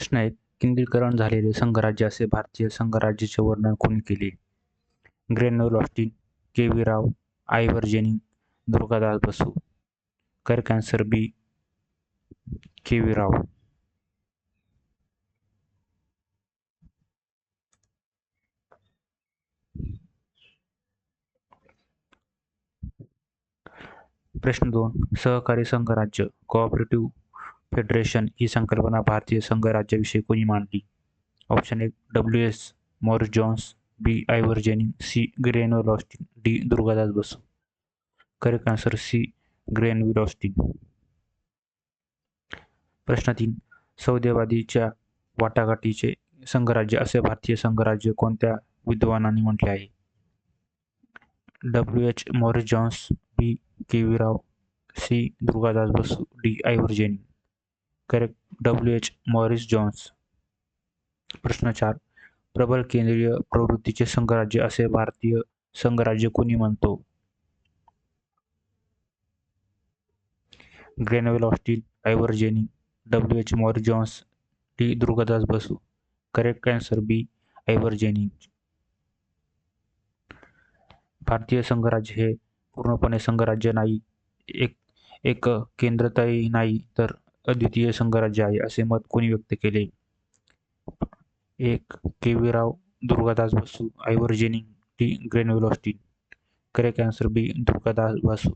प्रश्न आहे केंद्रीकरण झालेले संघराज्य असे भारतीय संघराज्याचे वर्णन कोणी केले? Granville Austin K V Rao Ivor Jennings Durgadas Basu correct answer B K V Rao. प्रश्न दोन सहकारी संघराज्य कोऑपरेटिव्ह फेडरेशन ही संकल्पना भारतीय संघराज्याविषयी कोणी मांडली? ऑप्शन एक W S Morris Jones B Ivor Jennings C Granville Austin D Durgadas Basu. Correct answer C Granville Austin. प्रश्न तीन सौदेवादीच्या वाटाघाटीचे संघराज्य असे भारतीय संघराज्य कोणत्या विद्वानांनी म्हटले आहे? W H Morris Jones B K. V. Rao C Durgadas Basu D Ivor Jennings. Correct. W H Morris Jones. प्रश्न चार. प्रबल केंद्रीय प्रवृत्तीचे संघराज्य असे भारतीय संघराज्य कोणी म्हणतो? Granville Austin Ivor Jennings W H Morris Jones D Durgadas Basu. Correct answer B Ivor Jennings. भारतीय संघराज्य हे पूर्णपणे संघराज्य नाही. एक एक केंद्रताही नाही तर अद्वितीय संघराज्य आहे असे मत कोणी व्यक्त केले? एक के. V. Rao Durgadas Basu Ivor Jennings T. Granville Austin. Correct answer B Durgadas Basu.